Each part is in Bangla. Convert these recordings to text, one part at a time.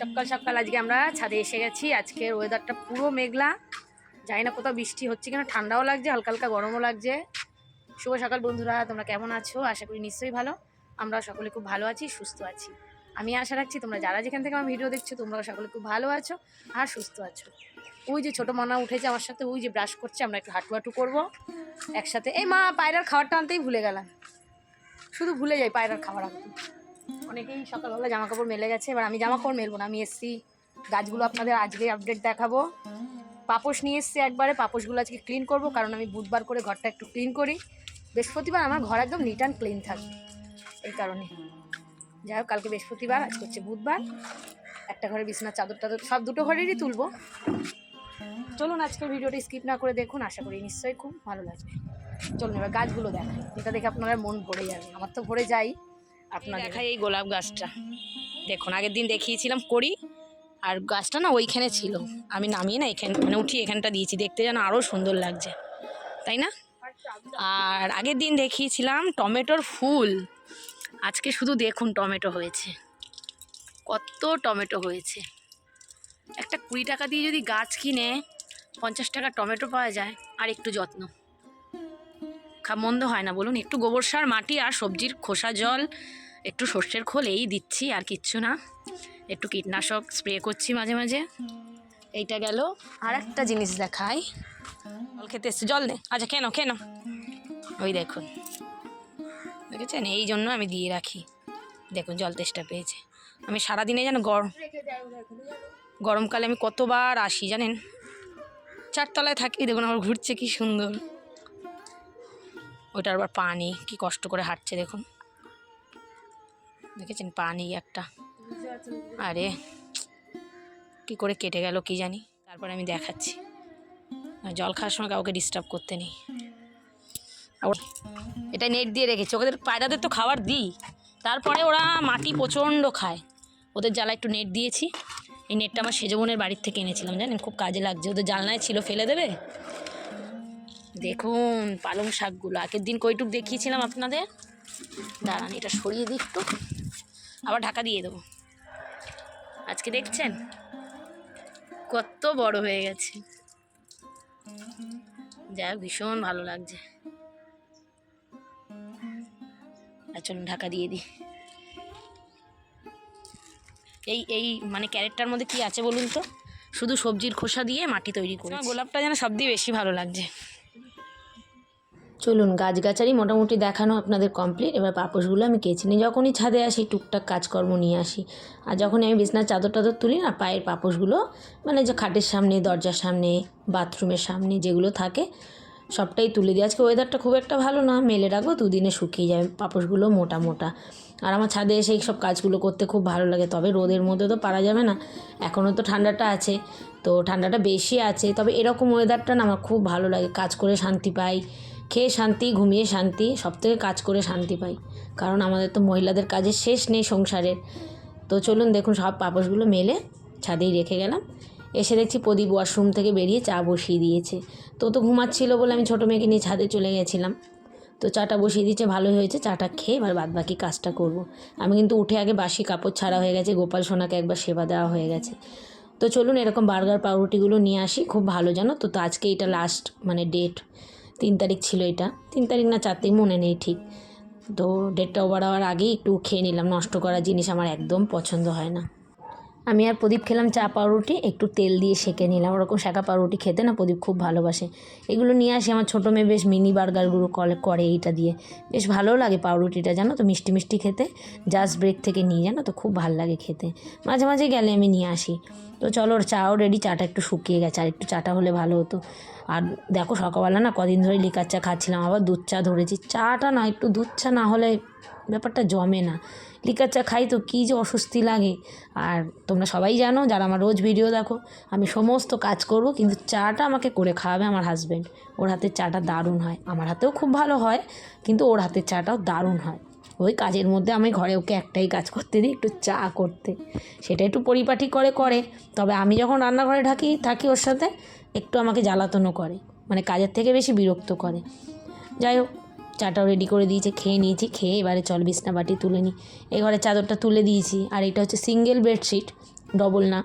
সকাল সকাল আজকে আমরা ছাদে এসে গেছি। আজকের ওয়েদারটা পুরো মেঘলা। জানি না কোথাও বৃষ্টি হচ্ছে কিনা, ঠান্ডাও লাগছে, হালকা হালকা গরমও লাগছে। শুভ সকাল বন্ধুরা, তোমরা কেমন আছো? আশা করি নিশ্চয়ই ভালো। আমরা সকলে খুব ভালো আছি, সুস্থ আছি। আমি আশা রাখছি তোমরা যারা যেখান থেকে আমার ভিডিও দেখছ, তোমরাও সকলে খুব ভালো আছো আর সুস্থ আছো। ওই যে ছোটো মনা উঠেছে আমার সাথে, ওই যে ব্রাশ করছে, আমরা একটু হাঁটু হাঁটু করব একসাথে। এই মা, পায়রার খাবারটা আনতেই ভুলে গেলাম। শুধু ভুলে যাই পায়রার খাবার আনতে। অনেকেই সকালবেলা জামা কাপড় মেলে গেছে, এবার আমি জামা কাপড় মেলবো না, আমি এসছি, গাছগুলো আপনাদের আজকে আপডেট দেখাবো। পাপোশ নিয়ে এসছি একবারে, পাপোশগুলো আজকে ক্লিন করব, কারণ আমি বুধবার করে ঘরটা একটু ক্লিন করি। বৃহস্পতিবার আমার ঘর একদম নিট অ্যান্ড ক্লিন থাকবে এই কারণে। যাই হোক, কালকে বৃহস্পতিবার, আজকে হচ্ছে বুধবার। একটা ঘরে বিছানার চাদর টাদর, সব দুটো ঘরেরই তুলবো। চলুন আজকের ভিডিওটি স্কিপ না করে দেখুন, আশা করি নিশ্চয়ই খুব ভালো লাগবে। চলুন এবার গাছগুলো দেখাই, এটা দেখে আপনারা মন ভরে যাবে, আমার তো ভরে যাই। আপনার দেখাই এই গোলাপ গাছটা। দেখুন, আগের দিন দেখিয়েছিলাম, করি, আর গাছটা না ওইখানে ছিল। আমি নামিয়ে না এখানে মানে উঠিয়ে এখানটা দিয়েছি, দেখতে যেন আরও সুন্দর লাগছে। তাই না? আর আগের দিন দেখিয়েছিলাম টমেটোর ফুল। আজকে শুধু দেখুন টমেটো হয়েছে। কত টমেটো হয়েছে। একটা কুড়ি টাকা দিয়ে যদি গাছ কিনে, পঞ্চাশ টাকা টমেটো পাওয়া যায়, আর একটু যত্ন। মন্দ হয় না, বলুন। একটু গোবর সার, মাটি আর সবজির খোসা জল, একটু সর্ষের খোল, এই দিচ্ছি, আর কিচ্ছু না। একটু কীটনাশক স্প্রে করছি মাঝে মাঝে। এইটা গেল। আর একটা জিনিস দেখাই। জল খেতে এসছে। জল দে আচ্ছা কেন কেন ওই দেখুন। দেখেছেন? এই জন্য আমি দিয়ে রাখি। দেখুন, জল তেষ্টা পেয়েছে। আমি সারাদিনে যেন গরম গরমকালে আমি কতবার আসি জানেন? চারতলায় থাকি, দেখুন আমার ঘুরছে কি সুন্দর। ওটার আবার পানি, কি কষ্ট করে হাঁটছে দেখুন। দেখেছেন পানি একটা। আরে, কি করে কেটে গেল কি জানি? তারপরে আমি দেখাচ্ছি। জল খাওয়ার সময় কাউকে ডিস্টার্ব করতে নেই। এটা নেট দিয়ে রেখেছি। ওদের পায়রাদের তো খাবার দিই। তারপরে ওরা মাটি প্রচণ্ড খায়। ওদের জ্বালা একটু নেট দিয়েছি। এই নেটটা আমার সেজবনের বাড়ির থেকে এনেছিলাম, জানেন? খুব কাজে লাগছে। ওদের জালনায় ছিল, ফেলে দেবে? দেখুন, পালং শাকগুলো। আগের দিন কইটুক দেখিয়েছিলাম আপনাদের। দাঁড়ান, এটা সরিয়ে দিই একটু। আবার ঢাকা দিয়ে দেবো। আজকে দেখছেন? কত বড় হয়ে গেছে। যাই ভীষণ ভালো লাগছে। আর চলুন, ঢাকা দিয়ে দিই। এই এই মানে ক্যারেটটার মধ্যে কি আছে বলুন তো? শুধু সবজির খোসা দিয়ে মাটি তৈরি করে গোলাপটা যেন সব দিয়ে বেশি ভালো লাগছে। চলুন গাছগাছালি মোটামুটি দেখানো আপনাদের কমপ্লিট এবার পাপোশগুলো আমি কেচে নিই। যখনই ছাদে আসি, টুকটাক কাজকর্ম নিয়ে আসি। আর যখনই আমি বিছনার চাদর টাদর তুলি না, পায়ের পাপোশগুলো মানে যে খাটের সামনে, দরজার সামনে, বাথরুমের সামনে যেগুলো থাকে, সবটাই তুলে দিই। আজকে ওয়েদারটা খুব একটা ভালো না, মেলে রাখব, দুদিনে শুকিয়ে যাবে পাপোশগুলো মোটা মোটা। আর আমার ছাদে এসে এই সব কাজগুলো করতে খুব ভালো লাগে। তবে রোদের মধ্যে তো পারা যাবে না। এখনও তো ঠান্ডাটা আছে, তো ঠান্ডাটা বেশি আছে। তবে এরকম ওয়েদারটা না আমার খুব ভালো লাগে। কাজ করে শান্তি পাই। খেয়ে শান্তি, ঘুমিয়ে শান্তি, সব থেকে কাজ করে শান্তি পাই। কারণ আমাদের তো মহিলাদের কাজের শেষ নেই সংসারের। তো চলুন দেখুন, সব পাপোশগুলো মেলে ছাদেই রেখে গেলাম। এসে দেখছি প্রদীপ ওয়াশরুম থেকে বেরিয়ে চা বসিয়ে দিয়েছে। তো তো ঘুমাচ্ছিল বলে আমি ছোটো মেয়েকে নিয়ে ছাদে চলে গেছিলাম। তো চাটা বসিয়ে দিয়েছে, ভালোই হয়েছে। চাটা খেয়ে এবার বাদ বাকি কাজটা করব। আমি কিন্তু উঠে আগে বাসি কাপড় ছাড়া হয়ে গেছে, গোপাল সোনাকে একবার সেবা দেওয়া হয়ে গেছে। তো চলুন এরকম বার্গার পাউরুটিগুলো নিয়ে আসি, খুব ভালো জানো? তো তো আজকে এটা লাস্ট মানে ডেট তিন তারিখ ছিল এটা। তিন তারিখ না চার তারিখ, মনে নেই ঠিক। তো ডেটটা ওভার হওয়ার আগেই একটু খেয়ে নিলাম, নষ্ট করা জিনিস আমার একদম পছন্দ হয় না। আমি আর প্রদীপ খেলাম চা পাউরুটি, একটু তেল দিয়ে সেঁকে নিলাম। ওরকম শাঁকা পাউরুটি খেতে না প্রদীপ খুব ভালোবাসে। এগুলো নিয়ে আসি, আমার ছোটো মেয়ে বেশ মিনি বার্গারগুলো কলে, করে এইটা দিয়ে। বেশ ভালোও লাগে পাউরুটিটা, জানো তো, মিষ্টি মিষ্টি খেতে। জাস্ট ব্রেক থেকে নিয়ে জানো তো, খুব ভালো লাগে খেতে। মাঝে মাঝে গেলে আমি নিয়ে আসি। তো চলো, ওর চাও রেডি চাটা একটু শুকিয়ে গেছে, আর একটু চাটা হলে ভালো হতো। আর দেখো সকালবেলা না কদিন ধরে লিকার চা খাচ্ছিলাম, আবার দুধ চা ধরেছি। চাটা না, একটু দুধ চা না হলে ব্যাপারটা জমে না। লিকার চা খাই তো কী যে অস্বস্তি লাগে। আর তোমরা সবাই জানো, যারা আমার রোজ ভিডিও দেখো, আমি সমস্ত কাজ করব, কিন্তু চাটা আমাকে করে খাওয়াবে আমার হাজব্যান্ড ওর হাতের চাটা দারুণ হয়। আমার হাতেও খুব ভালো হয়, কিন্তু ওর হাতের চাটাও দারুণ হয়। ওই কাজের মধ্যে আমি ঘরে ওকে একটাই কাজ করতে দিই, একটু চা করতে। সেটা একটু পরিপাটি করে করে। তবে আমি যখন রান্নাঘরে ঢাকি থাকি ওর সাথে একটু আমাকে জ্বালাতনও করে। মানে কাজের থেকে বেশি বিরক্ত করে। যাই হোক, চাটাও রেডি করে দিয়েছে, খেয়ে নিয়েছি, খেয়ে এবারে চল বিছনা বাটি তুলে নিই এ ঘরে চাদরটা তুলে দিয়েছি, আর এটা হচ্ছে সিঙ্গেল বেডশিট ডবল না।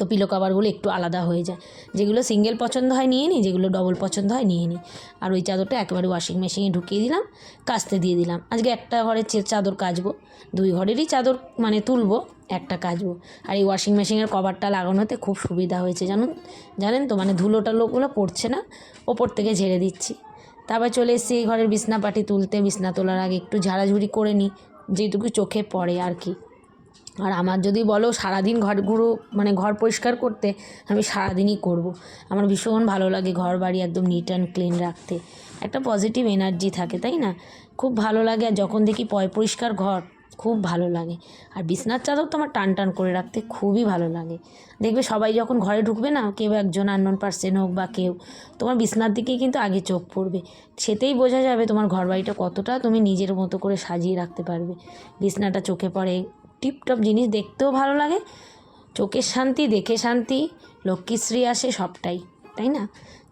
তো পিলো কাভারগুলো একটু আলাদা হয়ে যায়। যেগুলো সিঙ্গেল পছন্দ হয় নিয়ে নিই যেগুলো ডবল পছন্দ হয় নিয়ে নিই আর ওই চাদরটা একেবারে ওয়াশিং মেশিনে ঢুকিয়ে দিলাম কাচতে দিয়ে দিলাম। আজকে একটা ঘরের চাদর কাচবো, দুই ঘরেরই চাদর মানে তুলবো, একটা কাচবো। আর এই ওয়াশিং মেশিনের কভারটা লাগানোতে খুব সুবিধা হয়েছে জানুন জানেন তো? মানে ধুলোটা লোকগুলো পড়ছে না, ওপর থেকে ঝেড়ে দিচ্ছি। তারপর চলে এসেছি এই ঘরের বিছনা পাটি তুলতে। বিছনা তোলার আগে একটু ঝাড়াঝুড়ি করে নিই যেটুকু চোখে পড়ে আর কি। আর আমার যদি বলো সারাদিন ঘরগুলো মানে ঘর পরিষ্কার করতে, আমি সারাদিনই করব। আমার ভীষণ ভালো লাগে ঘর বাড়ি একদম নিট অ্যান্ড ক্লিন রাখতে। একটা পজিটিভ এনার্জি থাকে, তাই না? খুব ভালো লাগে আর যখন দেখি পয়, পরিষ্কার ঘর, খুব ভালো লাগে। আর বিছনার চাদর তো আমার টান টান করে রাখতে খুবই ভালো লাগে। দেখবে সবাই যখন ঘরে ঢুকবে না, কেউ একজন আননোন পার্সেন হোক বা কেউ, তোমার বিছনার দিকেই কিন্তু আগে চোখ পড়বে। সেতেই বোঝা যাবে তোমার ঘর বাড়িটা কতটা তুমি নিজের মতো করে সাজিয়ে রাখতে পারবে। বিছনাটা চোখে পড়ে টিপটপ জিনিস দেখতেও ভালো লাগে। চোখের শান্তি, দেখে শান্তি লক্ষ্মীশ্রী আসে সবটাই, তাই না?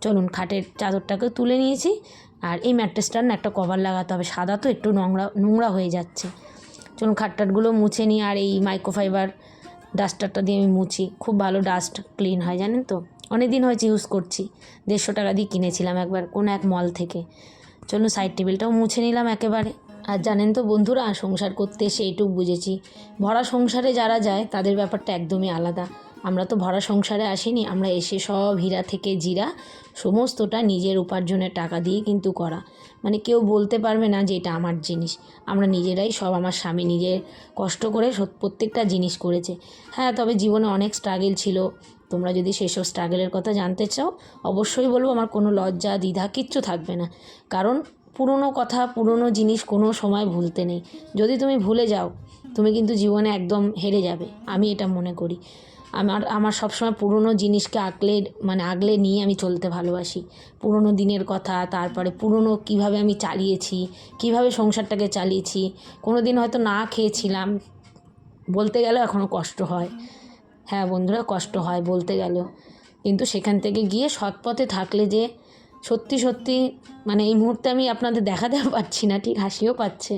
চলুন, খাটের চাদরটাকে তুলে নিয়েছি। আর এই ম্যাট্রেসটার না একটা কভার লাগাতে হবে, সাদা তো একটু নোংরা নোংরা হয়ে যাচ্ছে। চলুন খাটটাটগুলো মুছে নিই আর এই মাইক্রোফাইবার ডাস্টারটা দিয়ে আমি মুছি। খুব ভালো ডাস্ট ক্লিন হয়, জানেন তো? অনেক দিন হয়েছে ইউজ করছি। দেড়শো টাকা দিয়ে কিনেছিলাম একবার, কোনো এক মল থেকে। চলুন সাইড টেবিলটাও মুছে নিলাম একেবারে। আর জানেন তো বন্ধুরা, সংসার করতে এসে এইটুক বুঝেছি। ভরা সংসারে যারা যায়, তাদের ব্যাপারটা একদমই আলাদা। আমরা তো ভরা সংসারে আসিনি, আমরা এসে সব হীরা থেকে জিরা, সমস্তটা নিজের উপার্জনের টাকা দিয়ে কিন্তু করা। মানে কেউ বলতে পারবে না যে এটা আমার জিনিস। আমরা নিজেরাই সব আমার স্বামী নিজে কষ্ট করে প্রত্যেকটা জিনিস করেছে। হ্যাঁ তবে জীবনে অনেক স্ট্রাগেল ছিল। তোমরা যদি সেসব স্ট্রাগেলের কথা জানতে চাও, অবশ্যই বলব আমার কোনো লজ্জা, দ্বিধা কিচ্ছু থাকবে না। কারণ পুরনো কথা, পুরনো জিনিস কোনো সময় ভুলতে নেই। যদি তুমি ভুলে যাও, তুমি কিন্তু জীবনে একদম হেরে যাবে। আমি এটা মনে করি। আমার আমার সবসময় পুরনো জিনিসকে আঁকলে মানে আগলে নিয়ে আমি চলতে ভালোবাসি। পুরনো দিনের কথা, তারপরে পুরনো কীভাবে আমি চালিয়েছি, কীভাবে সংসারটাকে চালিয়েছি। কোনো দিন হয়তো না খেয়েছিলাম। বলতে গেলেও এখনও কষ্ট হয়। হ্যাঁ বন্ধুরা, কষ্ট হয় বলতে গেলেও। কিন্তু সেখান থেকে গিয়ে সৎ পথে থাকলে যে সত্যি সত্যি মানে এই মুহূর্তে আমি আপনাদের দেখাতে পারছি না, ঠিক হাসিও পাচ্ছে।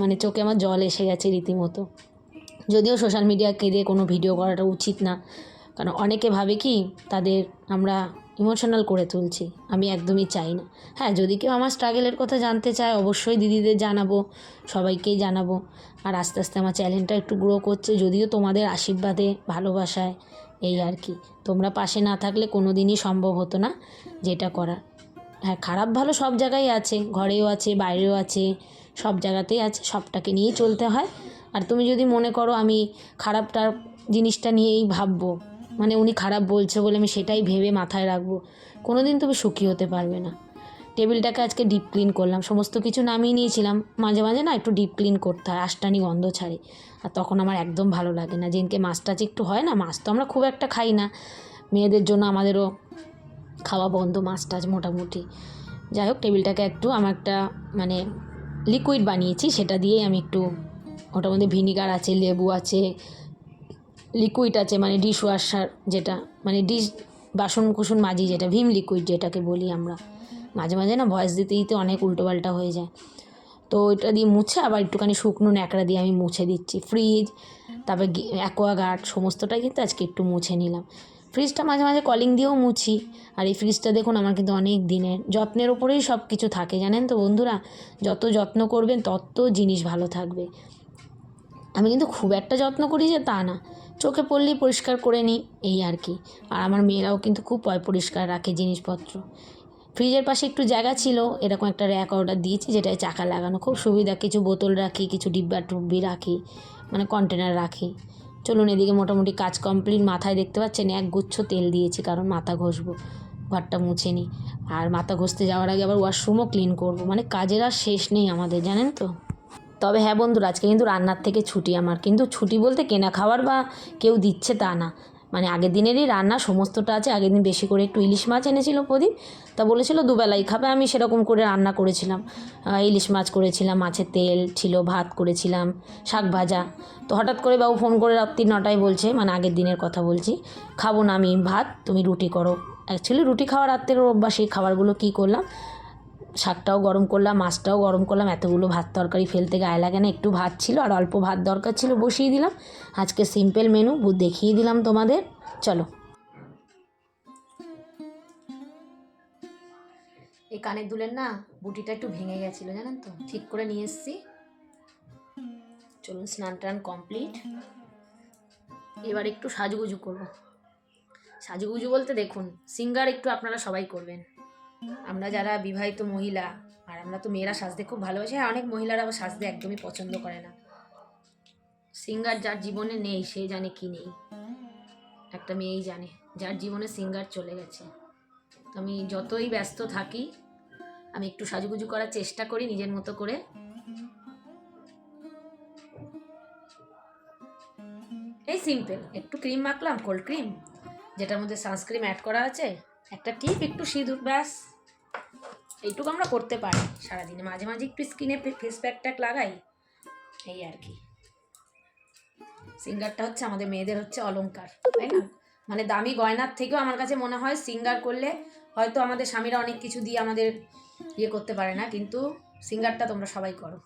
মানে চোখে আমার জল এসে গেছে রীতিমতো। যদিও সোশ্যাল মিডিয়াকে দিয়ে কোনো ভিডিও করাটা উচিত না, কারণ অনেকে ভাবে কি তাদের আমরা ইমোশনাল করে তুলছি, আমি একদমই চাই না। হ্যাঁ যদি কেউ আমার স্ট্রাগেলের কথা জানতে চায়, অবশ্যই দিদিদের জানাব, সবাইকেই জানাব। আর আস্তে আস্তে আমার চ্যানেলটা একটু গ্রো করছে, যদিও তোমাদের আশীর্বাদে, ভালোবাসায়, এই আর কি। তোমরা পাশে না থাকলে কোনো দিনই সম্ভব হতো না যেটা করার হ্যাঁ খারাপ ভালো সব জায়গায় আছে, ঘরেও আছে, বাইরেও আছে, সব জায়গাতেই আছে, সবটাকে নিয়েই চলতে হয়। আর তুমি যদি মনে করো আমি খারাপটার জিনিসটা নিয়েই ভাববো মানে উনি খারাপ বলছে বলে আমি সেটাই ভেবে মাথায় রাখব কোনো দিন তুমি সুখী হতে পারবে না। টেবিলটাকে আজকে ডিপ ক্লিন করলাম, সমস্ত কিছু নামিয়ে নিয়েছিলাম, মাঝে মাঝে না একটু ডিপ ক্লিন করতে হয়, আষ্টানি গন্ধ ছাড়ে, আর তখন আমার একদম ভালো লাগে না। যেদিনকে মাছ টাছ একটু হয় না, মাছ তো আমরা খুব একটা খাই না, মেয়েদের জন্য আমাদেরও খাওয়া বন্ধ, মাছ টাছ মোটামুটি। যাই হোক, টেবিলটাকে একটু আমার একটা মানে লিকুইড বানিয়েছি, সেটা দিয়েই আমি একটু ওটার মধ্যে ভিনিগার আছে, লেবু আছে লিকুইড আছে মানে ডিশ ওয়াশার যেটা মানে ডিশ বাসন কুসন মাজি যেটা, ভীম লিকুইড যেটাকে বলি আমরা। মাঝে মাঝে না ভয়েস দিতে দিতে অনেক উল্টোপাল্টা হয়ে যায়। তো ওইটা দিয়ে মুছে আবার একটুখানি শুকনো ন্যাকড়া দিয়ে আমি মুছে দিচ্ছি। ফ্রিজ তারপর অ্যাকোয়াগার্ড সমস্তটাই কিন্তু আজকে একটু মুছে নিলাম। ফ্রিজটা মাঝে মাঝে কলিং দিয়েও মুছি। আর এই ফ্রিজটা দেখুন, আমার কিন্তু অনেক দিনের। যত্নের ওপরেই সব কিছু থাকে, জানেন তো বন্ধুরা? যত যত্ন করবেন, তত জিনিস ভালো থাকবে। আমি কিন্তু খুব একটা যত্ন করি যে তা না। চোখে পড়লেই পরিষ্কার করে নিই, এই আর কি। আর আমার মেয়েরাও কিন্তু খুব পরিষ্কার রাখে জিনিসপত্র। ফ্রিজের পাশে একটু জায়গা ছিল, এরকম একটা র্যাক অর্ডার দিয়েছি, যেটায় চাকা লাগানো। খুব সুবিধা, কিছু বোতল রাখি, কিছু ডিব্বা টুব্বি রাখি মানে কন্টেনার রাখি। চলুন এদিকে মোটামুটি কাজ কমপ্লিট মাথায় দেখতে পাচ্ছেন এক গুচ্ছ তেল দিয়েছি, কারণ মাথা ঘষবো, ঘরটা মুছে নিই আর মাথা ঘষতে যাওয়ার আগে আবার ওয়াশরুমও ক্লিন করব মানে কাজের আর শেষ নেই আমাদের, জানেন তো? তবে হ্যাঁ বন্ধুরা, আজকে কিন্তু রান্নার থেকে ছুটি আমার, কিন্তু ছুটি বলতে কেনা খাওয়ার বা কেউ দিচ্ছে তা না। মানে আগের দিনেরই রান্না সমস্তটা আছে, আগের দিন বেশি করে একটু ইলিশ মাছ এনেছিল প্রদীপ, তা বলেছিল দুবেলাই খাবে, আমি সেরকম করে রান্না করেছিলাম। ইলিশ মাছ করেছিলাম, মাছের তেল ছিল, ভাত করেছিলাম, শাক ভাজা। তো হঠাৎ করে বাবু ফোন করে রাত্রি নটায় বলছে মানে আগের দিনের কথা বলছি, খাব না আমি ভাত, তুমি রুটি করো। অ্যাকচুয়ালি রুটি খাওয়ার রাত্রের অভ্যাস, এই খাবারগুলো কী করলাম শাকটাও গরম করলাম, মাছটাও গরম করলাম, এতগুলো ভাত তরকারি ফেলতে গায়ে লাগে না, একটু ভাত ছিল আর অল্প ভাত দরকার ছিল, বসিয়ে দিলাম। আজকে সিম্পল মেনু দেখিয়ে দিলাম তোমাদের। চলো। এই কানের দুলের না বুটিটা একটু ভেঙে গেছিল, জানেন তো? ঠিক করে নিয়ে এসেছি। চলুন, স্নান টান কমপ্লিট এবার একটু সাজুগুজু করব। সাজুগুজু বলতে দেখুন, সিঙ্গার একটু আপনারা সবাই করবেন। আমরা যারা বিবাহিত মহিলা, আর আমরা তো মেয়েরা সাজতে খুব ভালোবাসি আর অনেক মহিলারা আবার সাজতে একদমই পছন্দ করে না। সিঙ্গার যার জীবনে নেই, সে জানে কি নেই। একটা মেয়েই জানে, যার জীবনে সিঙ্গার চলে গেছে। আমি যতই ব্যস্ত থাকি, আমি একটু সাজুগুজু করার চেষ্টা করি নিজের মতো করে। এই সিম্পল একটু ক্রিম মাখলাম কোল্ড ক্রিম যেটার মধ্যে সানস্ক্রিম অ্যাড করা আছে। একটা টিপ একটু সিঁদুর, ব্যাস। এইটুকু আমরা করতে পারি সারাদিনে। মাঝে মাঝে একটু স্কিনে ফেস প্যাক ট্যাক লাগাই, এই আর কি। সিঙ্গারটা হচ্ছে আমাদের মেয়েদের হচ্ছে অলংকার, তাই না? মানে দামি গয়নার থেকেও আমার কাছে মনে হয় সিঙ্গার করলে হয়তো আমাদের স্বামীরা অনেক কিছু দিয়ে আমাদের ইয়ে করতে পারে না, কিন্তু সিঙ্গারটা তোমরা সবাই করো।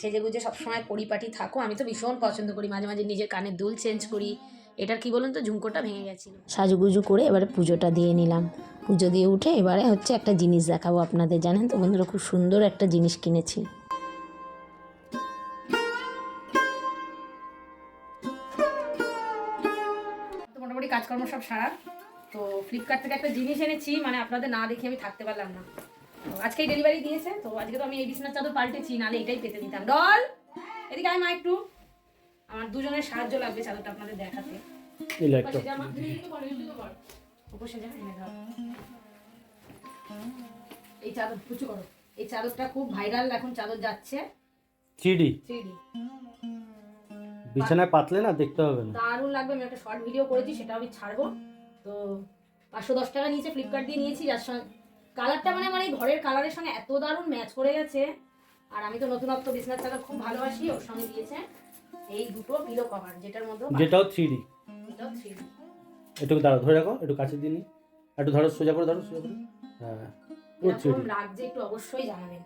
সেজে গুজে সবসময় পরিপাটি থাকো। আমি তো ভীষণ পছন্দ করি, মাঝে মাঝে নিজের কানের দুল চেঞ্জ করি এটার কি বলুন তো? ঝুমকোটা ভেঙে গেছিল। সাজুগুজু করে এবারে পুজোটা দিয়ে নিলাম। পুজো দিয়ে উঠে এবারে হচ্ছে একটা জিনিস দেখাবো আপনাদের জানেন তো? বন্ধুরা খুব সুন্দর একটা জিনিস কিনেছি। তো মোটামুটি কাজকর্ম সব সারা। তো ফ্লিপকার্ট থেকে একটা জিনিস এনেছি মানে আপনাদের না দেখে আমি থাকতে পারলাম না। আজকেই ডেলিভারি দিয়েছে তো আজকে তো আমি এই বিছানার চাদর পাল্টেছি নাহলে এটাই পেতে দিতাম। ডল এদিকে আয় মা একটু। আমার দুজনের সাহায্য লাগবে চাদরটা আপনাদের দেখাতে। এই চাদর কুচু করো। এই চাদরটা খুব ভাইরাল এখন চাদর যাচ্ছে। থ্রি থ্রি বিছানায় পাতলে না দেখতে হবে না। দারুণ লাগবে আমি একটা শর্ট ভিডিও করেছি সেটা আমি ছাড়বো। তো পাঁচশো দশ টাকা নিয়েছে ফ্লিপকার্ট দিয়ে নিয়েছি যার সঙ্গে কালারটা মানে আমার এই ঘরের কালারের সঙ্গে এত দারুণ ম্যাচ করে গেছে। আর আমি তো নতুনত্ব বিছনার চাদর খুব ভালোবাসি ওর সঙ্গে দিয়েছে। এই দুটো পিলো কভার যেটার মধ্যে যেটাও থ্রি এটাও থ্রি একটু দাঁড়াও ধরে রাখো একটু কাছে দিয়ে নি। একটু ধরো সোজা করে ধরো সোজা করে। হ্যাঁ থ্রি এরকম লাগছে একটু অবশ্যই জানাবেন।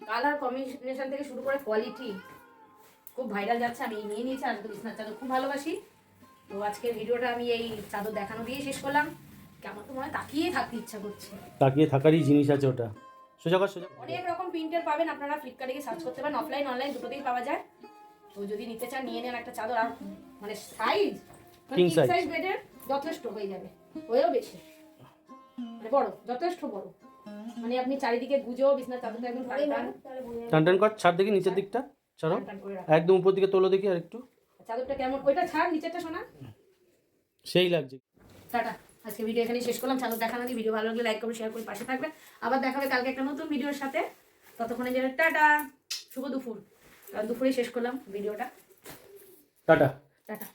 কালার কম্বিনেশন থেকে শুরু করে কোয়ালিটি খুব ভাইরাল যাচ্ছে আমি নিয়ে নিয়েছি আর তো বিছনার চাদর খুব ভালোবাসি। তো আজকের ভিডিওটা আমি এই চাদর দেখানো দিয়ে শেষ করলাম। কেমন তো মনে তাকিয়ে থাকতে ইচ্ছা করছে। তাকিয়ে থাকারই জিনিস আছে ওটা। সোজা কর সোজা অনেক রকম প্রিন্টের পাবেন আপনারা ফ্লিপকার্টে সার্চ করতে পারেন অফলাইন অনলাইন দুটোতেই পাওয়া যায়। তো যদি নিতে চান নিয়ে নেন একটা চাদর আর মানে সাইজ মানে size. সাইজ বেডের যথেষ্ট হয়ে যাবে। হয়েও বেশি। মানে বড় যথেষ্ট বড়। মানে আপনি চারিদিকে গুজো বিছনার চাদরটা একদম টান টান। টান টান কর ছাড় দেখি নিচের দিকটা। ছাড়ো। করে। একদম উপর দিকে তোলো দেখি আর একটু চাদরটা কেমন? ওইটা ছাড় নিচেরটা শোনা। সেই লাগছে। টাটা। আজকে ভিডিও এখানে শেষ করলাম। চাদর দেখানো দিয়ে ভিডিও ভালো লাগলে লাইক করুন শেয়ার করে পাশে থাকবেন আবার দেখাবে কালকে একটা নতুন ভিডিওর সাথে। ততক্ষণে যেন টাটা। শুভ দুপুর। দুপুরে শেষ করলাম ভিডিওটা। টাটা। টাটা।